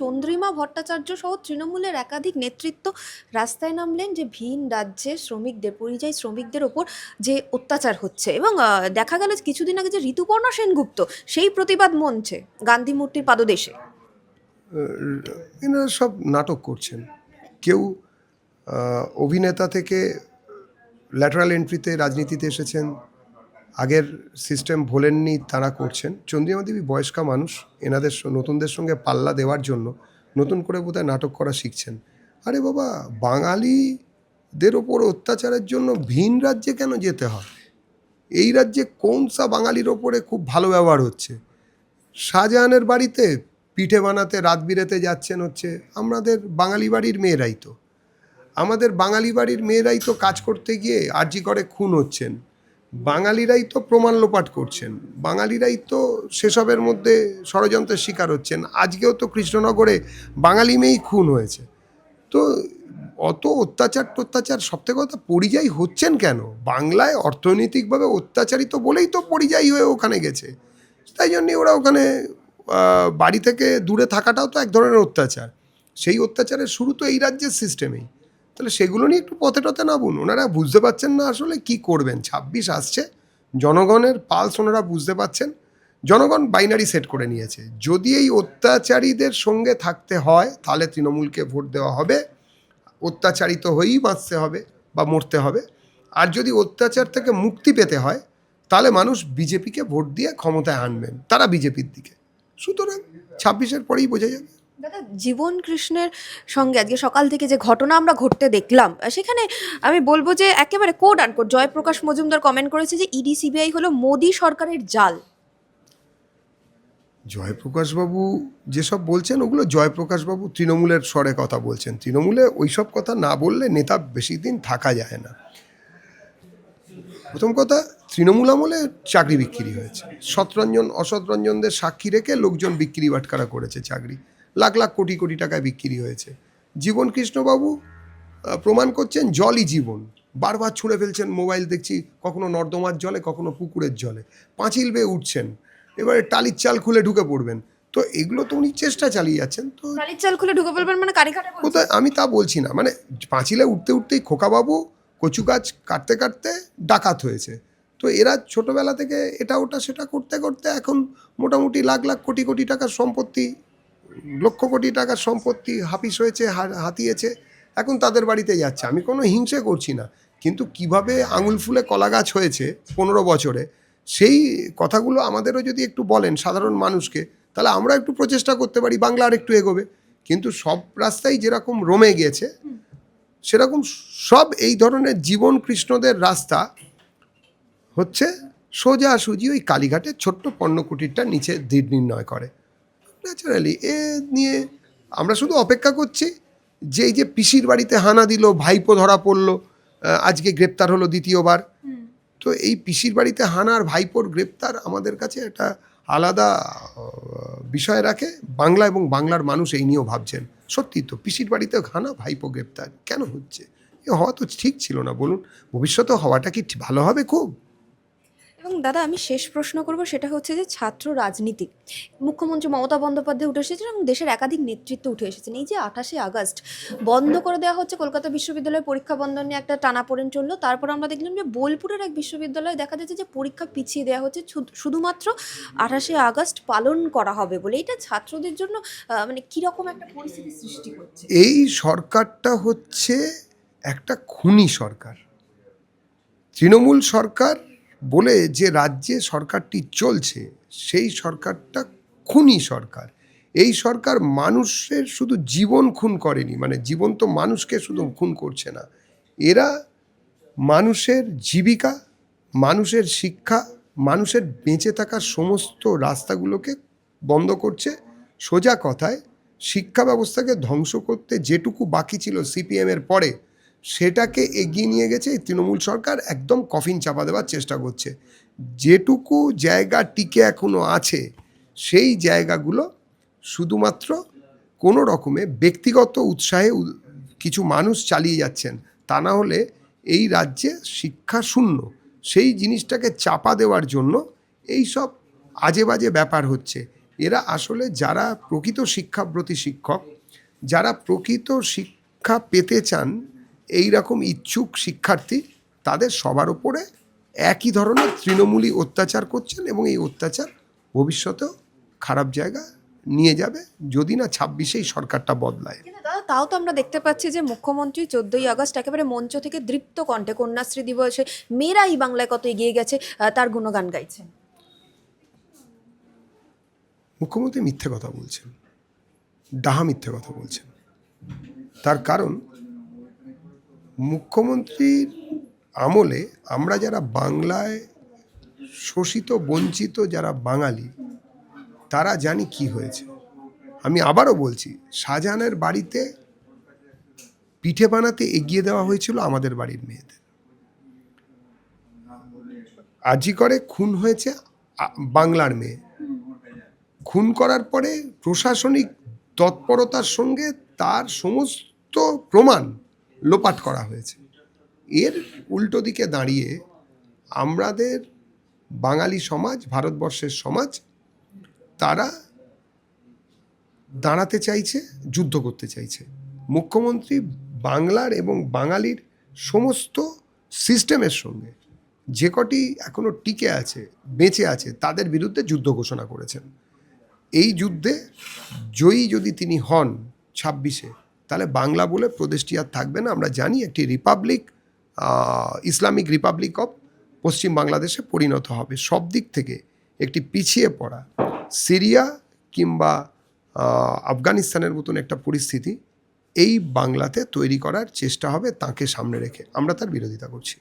চন্দ্রিমা ভট্টাচার্য সহ তৃণমূলের একাধিক নেতৃত্ব রাস্তায় নামলেন যে ভিন রাজ্যে শ্রমিকদের, পরিযায়ী শ্রমিকদের ওপর যে অত্যাচার হচ্ছে। এবং দেখা গেল কিছুদিন আগে যে ঋতুপর্ণা সেনগুপ্ত, সেই প্রতিবাদ মঞ্চে, গান্ধী মূর্তির পাদদেশে। এনারা সব নাটক করছেন। কেউ অভিনেতা থেকে ল্যাটারাল এন্ট্রিতে রাজনীতিতে এসেছেন আগের সিস্টেম ভোলেননি, তারা করছেন। চন্দ্রিমা দেবী বয়স্কা মানুষ, এনাদের নতুনদের সঙ্গে পাল্লা দেওয়ার জন্য নতুন করে বোধহয় নাটক করা শিখছেন। আরে বাবা, বাঙালিদের ওপর অত্যাচারের জন্য ভিন রাজ্যে কেন যেতে হয়? এই রাজ্যে কোন সা বাঙালির ওপরে খুব ভালো ব্যবহার হচ্ছে? শাহজাহানের বাড়িতে পিঠে বানাতে, রাত বিরেতে যাচ্ছেন হচ্ছে আমাদের বাঙালি বাড়ির মেয়েরাই তো। আমাদের বাঙালি বাড়ির মেয়েরাই তো কাজ করতে গিয়ে আর্জি করে খুন হচ্ছেন। বাঙালিরাই তো প্রমাণ লোপাট করছেন। বাঙালিরাই তো সেসবের মধ্যে ষড়যন্ত্রের শিকার হচ্ছেন। আজকেও তো কৃষ্ণনগরে বাঙালি মেয়েই খুন হয়েছে। তো অত অত্যাচার টত্যাচার সব থেকে কথা পরিযায়ী হচ্ছেন কেন? বাংলায় অর্থনৈতিকভাবে অত্যাচারিত বলেই তো পরিযায়ী হয়ে ওখানে গেছে। তাই জন্যে ওরা ওখানে বাড়ি থেকে দূরে থাকাটাও তো এক ধরনের অত্যাচার। সেই অত্যাচারের শুরু তো এই রাজ্যের সিস্টেমেই তাহলে সেগুলো নিয়ে একটু পথে টথে নামুন। ওনারা বুঝতে পারছেন না আসলে কি করবেন। ছাব্বিশ আসছে, জনগণের পালস ওনারা বুঝতে পারছেন। জনগণ বাইনারি সেট করে নিয়েছে। যদি এই অত্যাচারীদের সঙ্গে থাকতে হয়, তাহলে তৃণমূলকে ভোট দেওয়া হবে। অত্যাচারিত হয়েই বাঁচতে হবে বা মরতে হবে। আর যদি অত্যাচার থেকে মুক্তি পেতে হয়, তাহলে মানুষ বিজেপিকে ভোট দিয়ে ক্ষমতায় আনবেন। তারা বিজেপির দিকে। সুতরাং ছাব্বিশের পরেই বোঝা যাবে। দাদা, জীবন কৃষ্ণের সঙ্গে আজকে সকাল থেকে যে ঘটনা আমরা ঘটতে দেখলাম, সেখানে আমি বলব যে একেবারে quote unquote Jayprakash Majumdar comment করেছে যে ইডি সিবিআই হলো মোদী সরকারের জাল। জয়প্রকাশবাবু যেসব বলছেন, ওগুলো জয়প্রকাশবাবু তৃণমূলের স্বরে কথা বলছেন। তৃণমূলে ওইসব কথা না বললে নেতা বেশি দিন থাকা যায় না। প্রথম কথা, তৃণমূল আমলে চাকরি বিক্রি হয়েছে। সতরঞ্জন অসতরঞ্জনদের সাক্ষী রেখে লোকজন বিক্রি বাটকারা করেছে চাকরি। লাখ লাখ কোটি কোটি টাকায় বিক্রি হয়েছে। জীবন কৃষ্ণবাবু প্রমাণ করছেন জলই জীবন। বারবার ছুঁড়ে ফেলছেন মোবাইল দেখছি কখনো নর্দমার জলে কখনো পুকুরের জলে। পাঁচিল বেয়ে উঠছেন এবারে টালির চাল খুলে ঢুকে পড়বেন। তো এগুলো তো উনি চেষ্টা চালিয়ে যাচ্ছেন তো কালির চাল খুলে ঢুকে পড়বেন মানে কারি কাটা কোথায়? আমি তা বলছি না। মানে পাঁচিলে উঠতে উঠতেই খোকাবাবু কচু গাছ কাটতে কাটতে ডাকাত হয়েছে। তো এরা ছোটবেলা থেকে এটা ওটা সেটা করতে করতে এখন মোটামুটি লাখ লাখ কোটি কোটি টাকার সম্পত্তি লক্ষ কোটি টাকার সম্পত্তি হাফিস হয়েছে হাতিয়েছে, এখন তাদের বাড়িতে যাচ্ছে। আমি কোনো হিংসে করছি না, কিন্তু কীভাবে আঙুল ফুলে কলা গাছ হয়েছে পনেরো বছরে, সেই কথাগুলো আমাদেরও যদি একটু বলেন সাধারণ মানুষকে, তাহলে আমরা একটু প্রচেষ্টা করতে পারি, বাংলা আর একটু এগোবে। কিন্তু সব রাস্তাই যেরকম রমে গিয়েছে, সেরকম সব এই ধরনের জীবন কৃষ্ণদের রাস্তা হচ্ছে সোজা সুজি ওই কালীঘাটের ছোট্ট পণ্যকুটিরটার নিচে দিক নির্ণয় করে। ন্যাচারালি এ নিয়ে আমরা শুধু অপেক্ষা করছি যে এই যে পিসির বাড়িতে হানা দিল ভাইপো ধরা পড়ল আজকে গ্রেপ্তার হলো দ্বিতীয়বার। তো এই পিসির বাড়িতে হানার ভাইপোর গ্রেপ্তার আমাদের কাছে একটা আলাদা বিষয় রাখে। বাংলা এবং বাংলার মানুষ এই নিয়েও ভাবছেন। সত্যি তো পিসির বাড়িতে হানা ভাইপো গ্রেপ্তার। কেন হচ্ছে? এ হওয়া তো ঠিক ছিল না বলুন। ভবিষ্যতে হওয়াটা কি ভালো হবে খুব? এবং দাদা, আমি শেষ প্রশ্ন করব, সেটা হচ্ছে যে ছাত্র রাজনীতি। মুখ্যমন্ত্রী মমতা বন্দ্যোপাধ্যায় উঠে এসেছেন এবং দেশের একাধিক নেতৃত্ব উঠে এসেছেন। এই যে আঠাশে আগস্ট, বন্ধ করে দেওয়া হচ্ছে কলকাতা বিশ্ববিদ্যালয়ের পরীক্ষা বন্ধ নিয়ে একটা টানাপোড়েন চলল। তারপর আমরা দেখলাম যে বোলপুরের এক বিশ্ববিদ্যালয়ে দেখা যাচ্ছে যে পরীক্ষা পিছিয়ে দেওয়া হচ্ছে। শুধুমাত্র আঠাশে আগস্ট পালন করা হবে বলে। এটা ছাত্রদের জন্য মানে কীরকম একটা পরিস্থিতি সৃষ্টি করছে? এই সরকারটা হচ্ছে একটা খুনি সরকার। তৃণমূল সরকার বলে যে রাজ্যে সরকারটি চলছে, সেই সরকারটা খুনি সরকার। এই সরকার মানুষের শুধু জীবন খুন করেনি মানে জীবন তো মানুষকে শুধু খুন করছে না। এরা মানুষের জীবিকা, মানুষের শিক্ষা, মানুষের বেঁচে থাকার সমস্ত রাস্তাগুলোকে বন্ধ করছে। সোজা কথায়, শিক্ষা ব্যবস্থাকে ধ্বংস করতে যেটুকু বাকি ছিল সিপিএমের পরে সেটাকে এগিয়ে নিয়ে গেছে এই তৃণমূল সরকার, একদম কফিন চাপা দেওয়ার চেষ্টা করছে। যেটুকু জায়গা টিকে এখনও আছে, সেই জায়গাগুলো শুধুমাত্র কোনো রকমে ব্যক্তিগত উৎসাহে কিছু মানুষ চালিয়ে যাচ্ছেন। তা না হলে এই রাজ্যে শিক্ষা শূন্য। সেই জিনিসটাকে চাপা দেওয়ার জন্য এই সব আজে বাজে ব্যাপার হচ্ছে। এরা আসলে যারা প্রকৃত শিক্ষাব্রতী শিক্ষক, যারা প্রকৃত শিক্ষা পেতে চান এই রকম ইচ্ছুক শিক্ষার্থী তাদের সবার উপরে একই ধরনের তৃণমূলী অত্যাচার করছেন এবং এই অত্যাচার ভবিষ্যতেও খারাপ জায়গা নিয়ে যাবে যদি না ছাব্বিশেই সরকারটা বদলায়। তাও তো আমরা দেখতে পাচ্ছি যে মুখ্যমন্ত্রী চোদ্দই আগস্ট একেবারে মঞ্চ থেকে দৃপ্ত কণ্ঠে কন্যাশ্রী দিবসে মেয়েরা এই বাংলায় কত এগিয়ে গেছে তার গুণগান গাইছেন। মুখ্যমন্ত্রী মিথ্যে কথা বলছেন ডাহা মিথ্যে কথা বলছেন। তার কারণ মুখ্যমন্ত্রীর আমলে আমরা যারা বাংলায় শোষিত, বঞ্চিত যারা বাঙালি, তারা জানি কি হয়েছে। আমি আবারও বলছি, শাহজাহানের বাড়িতে পিঠে বানাতে এগিয়ে দেওয়া হয়েছিল আমাদের বাড়ির মেয়েদের। আজি করে খুন হয়েছে বাংলার মেয়ে। খুন করার পরে প্রশাসনিক তৎপরতার সঙ্গে তার সমস্ত প্রমাণ লোপাট করা হয়েছে। এর উল্টো দিকে দাঁড়িয়ে আমাদের বাঙালি সমাজ, ভারতবর্ষের সমাজ, তারা দাঁড়াতে চাইছে, যুদ্ধ করতে চাইছে। মুখ্যমন্ত্রী বাংলার এবং বাঙালির সমস্ত সিস্টেমের সঙ্গে যে কটি এখনও টিকে আছে, বেঁচে আছে, তাদের বিরুদ্ধে যুদ্ধ ঘোষণা করেছেন। এই যুদ্ধে জয়ী যদি তিনি হন ছাব্বিশে তাহলে বাংলা বলে প্রদেশটি আর থাকবে না। আমরা জানি একটি রিপাবলিক ইসলামিক রিপাবলিক অফ পশ্চিম বাংলাদেশে পরিণত হবে। সব দিক থেকে একটি পিছিয়ে পড়া সিরিয়া কিংবা আফগানিস্তানের মতন একটা পরিস্থিতি এই বাংলাতে তৈরি করার চেষ্টা হবে তাকে সামনে রেখে। আমরা তার বিরোধিতা করছি।